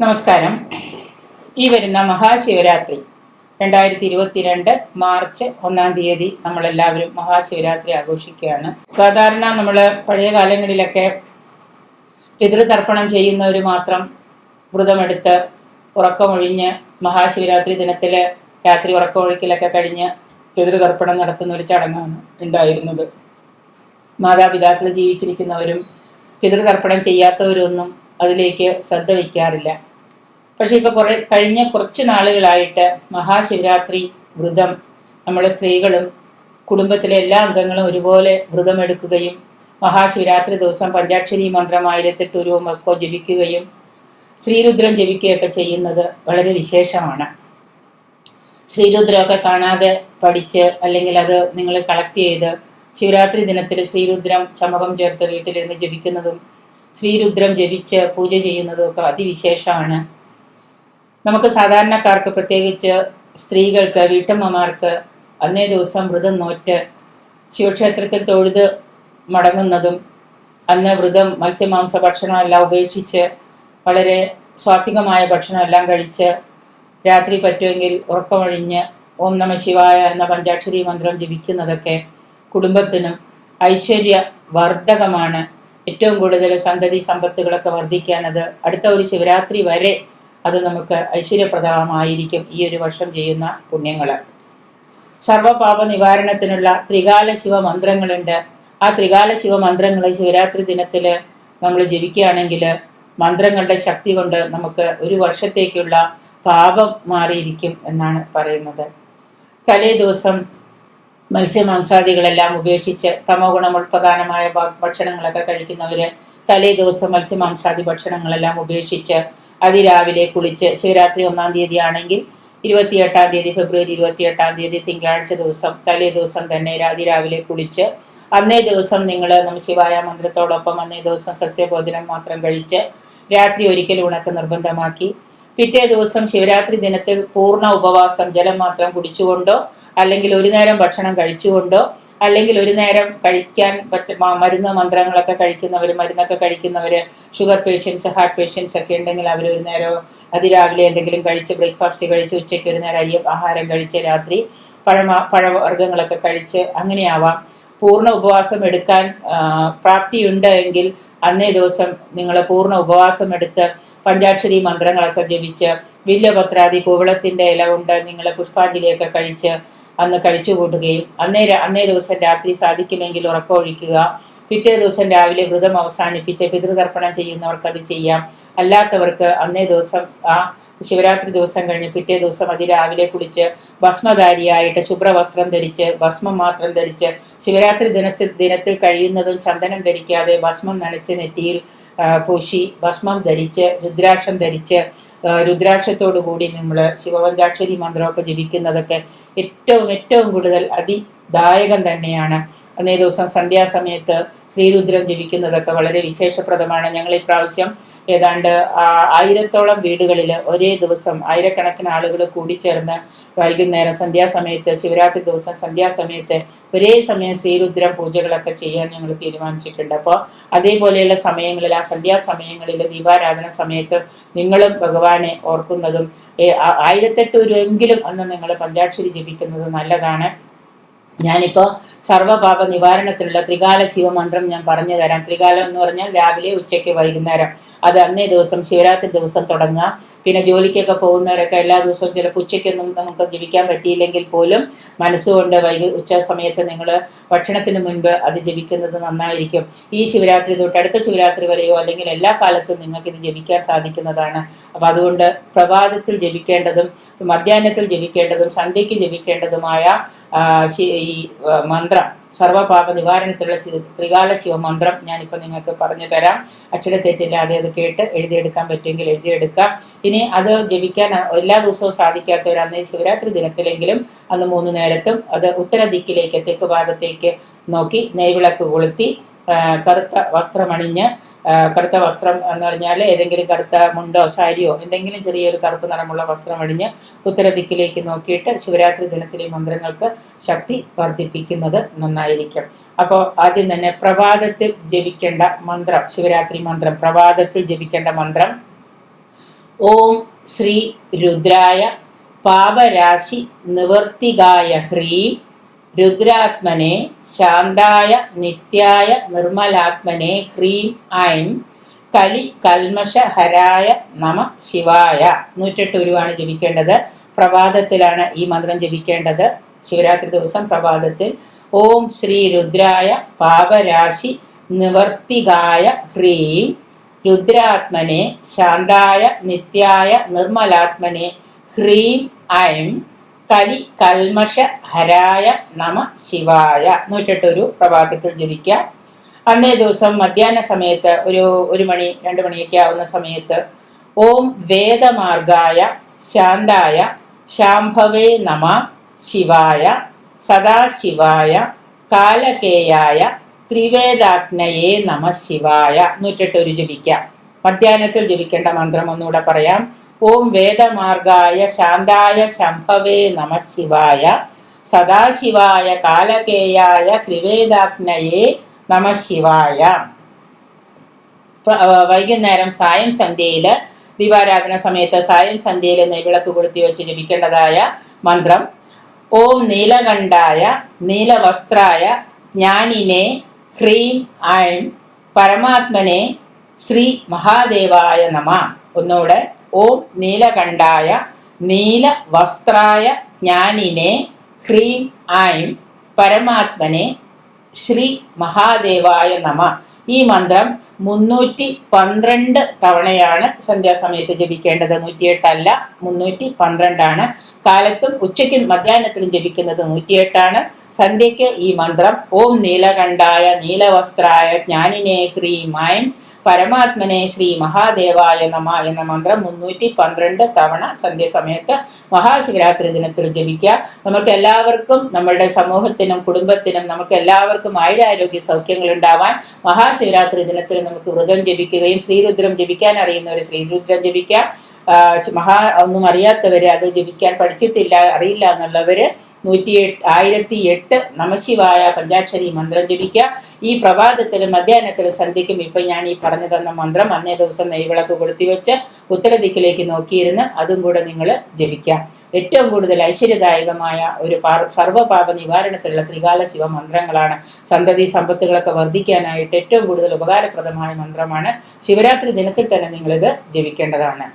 നമസ്കാരം. ഈ വരുന്ന മഹാശിവരാത്രി രണ്ടായിരത്തി ഇരുപത്തിരണ്ട് മാർച്ച് ഒന്നാം തീയതി നമ്മളെല്ലാവരും മഹാശിവരാത്രി ആഘോഷിക്കുകയാണ്. സാധാരണ നമ്മൾ പഴയ കാലങ്ങളിലൊക്കെ പിതൃതർപ്പണം ചെയ്യുന്നവർ മാത്രം വ്രതമെടുത്ത് ഉറക്കമൊഴിഞ്ഞ് മഹാശിവരാത്രി ദിനത്തിൽ രാത്രി ഉറക്കമൊഴിക്കലൊക്കെ കഴിഞ്ഞ് പിതൃതർപ്പണം നടത്തുന്ന ഒരു ചടങ്ങാണ് ഉണ്ടായിരുന്നത്. മാതാപിതാക്കൾ ജീവിച്ചിരിക്കുന്നവരും പിതൃതർപ്പണം ചെയ്യാത്തവരൊന്നും അതിലേക്ക് ശ്രദ്ധ വയ്ക്കാറില്ല. പക്ഷെ ഇപ്പൊ കുറെ കഴിഞ്ഞ കുറച്ച് നാളുകളായിട്ട് മഹാശിവരാത്രി വ്രതം നമ്മുടെ സ്ത്രീകളും കുടുംബത്തിലെ എല്ലാ അംഗങ്ങളും ഒരുപോലെ വ്രതം എടുക്കുകയും മഹാശിവരാത്രി ദിവസം പഞ്ചാക്ഷരി മന്ത്രം ആയിരത്തെട്ട് ഉരുവം ഒക്കെ ജപിക്കുകയും ശ്രീരുദ്രം ജപിക്കുകയൊക്കെ ചെയ്യുന്നത് വളരെ വിശേഷമാണ്. ശ്രീരുദ്രമൊക്കെ കാണാതെ പഠിച്ച് അല്ലെങ്കിൽ അത് നിങ്ങൾ കളക്ട് ചെയ്ത് ശിവരാത്രി ദിനത്തിൽ ശ്രീരുദ്രം ചമകം ചേർത്ത് വീട്ടിലിരുന്ന് ജപിക്കുന്നതും ശ്രീരുദ്രം ജപിച്ച് പൂജ ചെയ്യുന്നതും ഒക്കെ അതിവിശേഷമാണ്. നമുക്ക് സാധാരണക്കാർക്ക് പ്രത്യേകിച്ച് സ്ത്രീകൾക്ക് വീട്ടമ്മമാർക്ക് അന്നേ ദിവസം വ്രതം നോറ്റ് ശിവക്ഷേത്രത്തിൽ തൊഴുത് മടങ്ങുന്നതും അന്ന് വ്രതം മത്സ്യമാംസ ഭക്ഷണമെല്ലാം ഉപേക്ഷിച്ച് വളരെ സ്വാത്വികമായ ഭക്ഷണമെല്ലാം കഴിച്ച് രാത്രി പറ്റുമെങ്കിൽ ഉറക്കമൊഴിഞ്ഞ് ഓം നമ ശിവായ എന്ന പഞ്ചാക്ഷരി മന്ത്രം ജപിക്കുന്നതൊക്കെ കുടുംബത്തിനും ഐശ്വര്യ വർദ്ധകമാണ് ഏറ്റവും കൂടുതൽ സന്തതി സമ്പത്തുകളൊക്കെ വർദ്ധിക്കാൻ അത് അടുത്ത ഒരു ശിവരാത്രി വരെ അത് നമുക്ക് ഐശ്വര്യപ്രദമായിരിക്കും ഈ ഒരു വർഷം ചെയ്യുന്ന പുണ്യങ്ങൾ സർവപാപ നിവാരണത്തിനുള്ള ത്രികാല ശിവ മന്ത്രങ്ങളുണ്ട് ആ ത്രികാല ശിവ മന്ത്രങ്ങൾ ശിവരാത്രി ദിനത്തിൽ നമ്മൾ ജപിക്കുകയാണെങ്കിൽ മന്ത്രങ്ങളുടെ ശക്തി കൊണ്ട് നമുക്ക് ഒരു വർഷത്തേക്കുള്ള പാപം മാറിയിരിക്കും എന്നാണ് പറയുന്നത്. തലേ ദിവസം മത്സ്യമാംസാദികളെല്ലാം ഉപേക്ഷിച്ച് തമോ ഗുണമുൾപ്രധാനമായ ഭ- ഭക്ഷണങ്ങളൊക്കെ കഴിക്കുന്നവര് തലേ ദിവസം മത്സ്യമാംസാദി ഭക്ഷണങ്ങളെല്ലാം ഉപേക്ഷിച്ച് അതിരാവിലെ കുളിച്ച് ശിവരാത്രി ഒന്നാം തീയതി ആണെങ്കിൽ ഇരുപത്തിയെട്ടാം തീയതി ഫെബ്രുവരി ഇരുപത്തിയെട്ടാം തീയതി തിങ്കളാഴ്ച ദിവസം തലേ ദിവസം തന്നെ അതിരാവിലെ കുളിച്ച് അന്നേ ദിവസം നിങ്ങൾ നമശിവായ മന്ത്രത്തോടൊപ്പം അന്നേ ദിവസം സസ്യഭോജനം മാത്രം കഴിച്ച് രാത്രി ഒരിക്കൽ ഉണക്ക് നിർബന്ധമാക്കി. പിറ്റേ ദിവസം ശിവരാത്രി ദിനത്തിൽ പൂർണ ഉപവാസം ജലം മാത്രം കുടിച്ചുകൊണ്ടോ അല്ലെങ്കിൽ ഒരു നേരം ഭക്ഷണം കഴിച്ചുകൊണ്ടോ അല്ലെങ്കിൽ ഒരു നേരം കഴിക്കാൻ പറ്റ മരുന്ന് മന്ത്രങ്ങളൊക്കെ കഴിക്കുന്നവർ മരുന്നൊക്കെ കഴിക്കുന്നവർ ഷുഗർ പേഷ്യൻസ് ഹാർട്ട് പേഷ്യൻസ് ഒക്കെ ഉണ്ടെങ്കിൽ അവർ ഒരു നേരം അതിരാവിലെ എന്തെങ്കിലും കഴിച്ച് ബ്രേക്ക്ഫാസ്റ്റ് കഴിച്ച് ഉച്ചയ്ക്ക് ഒരു നേരം അരി ആഹാരം കഴിച്ച് രാത്രി പഴമ പഴവർഗങ്ങളൊക്കെ കഴിച്ച് അങ്ങനെയാവാം. പൂർണ ഉപവാസം എടുക്കാൻ പ്രാപ്തി പ്രാപ്തിയുണ്ട് എങ്കിൽ അന്നേ ദിവസം നിങ്ങൾ പൂർണ ഉപവാസം എടുത്ത് പഞ്ചാക്ഷരി മന്ത്രങ്ങളൊക്കെ ജപിച്ച് വില്യപത്രാദി കൂവളത്തിന്റെ ഇല കൊണ്ട് നിങ്ങൾ പുഷ്പാഞ്ജലിയൊക്കെ കഴിച്ച് അന്ന് കഴിച്ചു കൂട്ടുകയും അന്നേ അന്നേ ദിവസം രാത്രി സാധിക്കുമെങ്കിൽ ഉറക്കമൊഴിക്കുക. പിറ്റേ ദിവസം രാവിലെ വ്രതം അവസാനിപ്പിച്ച് പിതൃതർപ്പണം ചെയ്യുന്നവർക്ക് അത് ചെയ്യാം. അല്ലാത്തവർക്ക് അന്നേ ദിവസം ആ ശിവരാത്രി ദിവസം കഴിഞ്ഞ് പിറ്റേ ദിവസം അതിരാവിലെ കുളിച്ച് ഭസ്മധാരിയായിട്ട് ശുഭ്രവസ്ത്രം ധരിച്ച് ഭസ്മം മാത്രം ധരിച്ച് ശിവരാത്രി ദിനത്തിൽ ദിനത്തിൽ കഴിയുന്നതും ചന്ദനം ധരിക്കാതെ ഭസ്മം നനച്ച് നെറ്റിയിൽ പൂശി ഭസ്മം ധരിച്ച് രുദ്രാക്ഷം ധരിച്ച് രുദ്രാക്ഷത്തോടു കൂടി നമ്മൾ ശിവപഞ്ചാക്ഷരി മന്ത്രമൊക്കെ ജപിക്കുന്നതൊക്കെ ഏറ്റവും ഏറ്റവും കൂടുതൽ അതിദായകം തന്നെയാണ്. അന്നേ ദിവസം സന്ധ്യാസമയത്ത് ശ്രീരുദ്രം ജപിക്കുന്നതൊക്കെ വളരെ വിശേഷപ്രദമാണ്. ഞങ്ങൾ ഇപ്രാവശ്യം ഏതാണ്ട് ആയിരത്തോളം വീടുകളിൽ ഒരേ ദിവസം ആയിരക്കണക്കിന് ആളുകൾ കൂടിച്ചേർന്ന് വൈകുന്നേരം സന്ധ്യാസമയത്ത് ശിവരാത്രി ദിവസം സന്ധ്യാസമയത്ത് ഒരേ സമയം ശ്രീരുദ്രം പൂജകളൊക്കെ ചെയ്യാൻ ഞങ്ങൾ തീരുമാനിച്ചിട്ടുണ്ട്. അപ്പോൾ അതേപോലെയുള്ള സമയങ്ങളിൽ ആ സന്ധ്യാസമയങ്ങളിൽ ദീപാരാധന സമയത്ത് നിങ്ങളും ഭഗവാനെ ഓർക്കുന്നതും ആയിരത്തെട്ട് ഒരു എങ്കിലും അന്ന് നിങ്ങൾ പഞ്ചാക്ഷരി ജപിക്കുന്നത് നല്ലതാണ്. ഞാനിപ്പോൾ സർവപാപ നിവാരണത്തിനുള്ള ത്രികാല ശിവമന്ത്രം ഞാൻ പറഞ്ഞു തരാം. ത്രികാലം എന്ന് പറഞ്ഞാൽ രാവിലെ ഉച്ചയ്ക്ക് വൈകുന്നേരം. അത് അന്നേ ദിവസം ശിവരാത്രി ദിവസം തുടങ്ങുക പിന്നെ ജോലിക്കൊക്കെ പോകുന്നവരൊക്കെ എല്ലാ ദിവസവും ചിലപ്പോൾ ഉച്ചയ്ക്കൊന്നും നമുക്ക് ജപിക്കാൻ പറ്റിയില്ലെങ്കിൽ പോലും മനസ്സുകൊണ്ട് വൈകി ഉച്ച സമയത്ത് നിങ്ങൾ ഭക്ഷണത്തിന് മുൻപ് അത് ജപിക്കുന്നത് നന്നായിരിക്കും. ഈ ശിവരാത്രി തൊട്ട് അടുത്ത ശിവരാത്രി വരെയോ അല്ലെങ്കിൽ എല്ലാ കാലത്തും നിങ്ങൾക്ക് ഇത് ജപിക്കാൻ സാധിക്കുന്നതാണ്. അപ്പോൾ അതുകൊണ്ട് പ്രഭാതത്തിൽ ജപിക്കേണ്ടതും മധ്യാഹ്നത്തിൽ ജപിക്കേണ്ടതും സന്ധ്യയ്ക്ക് ജപിക്കേണ്ടതുമായ ഈ മന്ത്രം സർവപാപ നിവാരണത്തിലുള്ള ത്രികാല ശിവമന്ത്രം ഞാനിപ്പോൾ നിങ്ങൾക്ക് പറഞ്ഞു തരാം. അക്ഷരത്തെറ്റില്ലാതെ അത് കേട്ട് എഴുതിയെടുക്കാൻ പറ്റുമെങ്കിൽ എഴുതിയെടുക്കാം. ഇനി അത് ജപിക്കാൻ എല്ലാ ദിവസവും സാധിക്കാത്തവർ അന്ന് ശിവരാത്രി ദിനത്തിലെങ്കിലും അന്ന് മൂന്ന് നേരത്തും അത് ഉത്തര ദിക്കിലേക്ക് തെക്ക് ഭാഗത്തേക്ക് നോക്കി നെയ്വിളക്ക് കൊളുത്തി കറുത്ത വസ്ത്രമണിഞ്ഞ് കറുത്ത വസ്ത്രം എന്ന് പറഞ്ഞാൽ ഏതെങ്കിലും കറുത്ത മുണ്ടോ സാരിയോ എന്തെങ്കിലും ചെറിയൊരു കറുപ്പ് നിറമുള്ള വസ്ത്രം അണിഞ്ഞ് ഉത്തരദിക്കിലേക്ക് നോക്കിയിട്ട് ശിവരാത്രി ദിനത്തിലെ മന്ത്രങ്ങൾക്ക് ശക്തി വർദ്ധിപ്പിക്കുന്നത് നന്നായിരിക്കും. അപ്പോൾ ആദ്യം തന്നെ പ്രഭാതത്തിൽ ജപിക്കേണ്ട മന്ത്രം ശിവരാത്രി മന്ത്രം പ്രഭാതത്തിൽ ജപിക്കേണ്ട മന്ത്രം. ഓം ശ്രീ രുദ്രായ പാപരാശി നിവർത്തികായ ഹ്രീം. രുദ്രാത്മനെ ശാന്തായ നിത്യായ നിർമ്മലാത്മനെ ഹ്രീം ഐം കലി കൽമഷഹരായ നമ ശിവായ. നൂറ്റെട്ട് ഉരുവാണ് ജപിക്കേണ്ടത്. പ്രഭാതത്തിലാണ് ഈ മന്ത്രം ജപിക്കേണ്ടത്. ശിവരാത്രി ദിവസം പ്രഭാതത്തിൽ. ഓം ശ്രീ രുദ്രായ പാപരാശി നിവർത്തികായ ഹ്രീം രുദ്രാത്മനെ ശാന്തായ നിത്യായ നിർമ്മലാത്മനെ ഹ്രീം ഐം കലി കൽമഷ ഹരായ നമ ശിവായ. നൂറ്റെട്ടൊരു പ്രഭാതത്തിൽ ജപിക്കുക അന്നേ ദിവസം മധ്യാഹ്ന സമയത്ത് ഒരു ഒരു മണി രണ്ട് മണിയൊക്കെ ആവുന്ന സമയത്ത് ഓം വേദമാർഗായ ശാന്തായ ശാംഭവേ നമ ശിവായ സദാശിവായ കാലകേയായ ത്രിവേദാഗ്നയെ നമ ശിവായ. നൂറ്റെട്ട് ഒരു ജപിക്കാം. മധ്യാഹ്നത്തിൽ ജപിക്കേണ്ട മന്ത്രം ഒന്നുകൂടെ പറയാം. ഓം വേദമാർഗായ ശാന്തായ ശംഭവേ നമ ശിവായ സദാശിവായ കാലകേയായ ത്രിവേദാജ്ഞയെ നമ ശിവായ. വൈകുന്നേരം സായം സന്ധ്യയിൽ ദീപാരാധന സമയത്ത് സായം സന്ധ്യയിൽ നെയ്വിളക്ക് കൊളുത്തി വെച്ച് ജപിക്കേണ്ടതായ മന്ത്രം ഓം നീലകണ്ഠായ നീലവസ്ത്രായ ജ്ഞാനിനെ ഹ്രീം ഐം പരമാത്മനെ ശ്രീ മഹാദേവായ നമ. ഒന്നുകൂടെ ഓം നീലകണ്ഠായ നീല വസ്ത്രായ ജ്ഞാനിനെ ഹ്രീം ഐം പരമാത്മനെ ശ്രീ മഹാദേവായ നമ. ഈ മന്ത്രം മുന്നൂറ്റി പന്ത്രണ്ട് തവണയാണ് സന്ധ്യാസമയത്ത് ജപിക്കേണ്ടത്. നൂറ്റിയെട്ടല്ല മുന്നൂറ്റി പന്ത്രണ്ടാണ്. കാലത്തും ഉച്ചയ്ക്കും മധ്യാഹ്നത്തിലും ജപിക്കുന്നത് നൂറ്റിയെട്ടാണ്. സന്ധ്യയ്ക്ക് ഈ മന്ത്രം ഓം നീലകണ്ഠായ നീലവസ്ത്രായ ജ്ഞാനിനെ ഹ്രീമായും പരമാത്മനെ ശ്രീ മഹാദേവായ നമ എന്ന മന്ത്രം മുന്നൂറ്റി പന്ത്രണ്ട് തവണ സന്ധ്യസമയത്ത് മഹാശിവരാത്രി ദിനത്തിൽ ജപിക്കുക. നമുക്ക് എല്ലാവർക്കും നമ്മുടെ സമൂഹത്തിനും കുടുംബത്തിനും നമുക്ക് എല്ലാവർക്കും ആയുരാരോഗ്യ സൗഖ്യങ്ങൾ ഉണ്ടാവാൻ മഹാശിവരാത്രി ദിനത്തിൽ നമുക്ക് വ്രതം ജപിക്കുകയും ശ്രീരുദ്രം ജപിക്കാൻ അറിയുന്നവർ ശ്രീരുദ്രം ജപിക്കാം മഹാ ഒന്നും അറിയാത്തവര് അത് ജപിക്കാൻ പഠിച്ചിട്ടില്ല അറിയില്ല എന്നുള്ളവര് നൂറ്റി എട്ട് ആയിരത്തി എട്ട് നമശിവായ പഞ്ചാക്ഷരി മന്ത്രം ജപിക്കുക. ഈ പ്രഭാതത്തിലും മധ്യാഹ്നത്തിലും സന്ധ്യയ്ക്കും ഇപ്പം ഞാൻ ഈ പറഞ്ഞു തന്ന മന്ത്രം അന്നേ ദിവസം നെയ്വിളക്ക് കൊളുത്തിവെച്ച് ഉത്തരദിക്കിലേക്ക് നോക്കിയിരുന്ന് അതും കൂടെ നിങ്ങൾ ജപിക്കാം ഏറ്റവും കൂടുതൽ ഐശ്വര്യദായകമായ ഒരു സർവപാപ നിവാരണത്തിലുള്ള ത്രികാല ശിവ മന്ത്രങ്ങളാണ്. സന്തതി സമ്പത്തുകളൊക്കെ വർദ്ധിക്കാനായിട്ട് ഏറ്റവും കൂടുതൽ ഉപകാരപ്രദമായ മന്ത്രമാണ്. ശിവരാത്രി ദിനത്തിൽ തന്നെ നിങ്ങളിത് ജപിക്കേണ്ടതാണ്.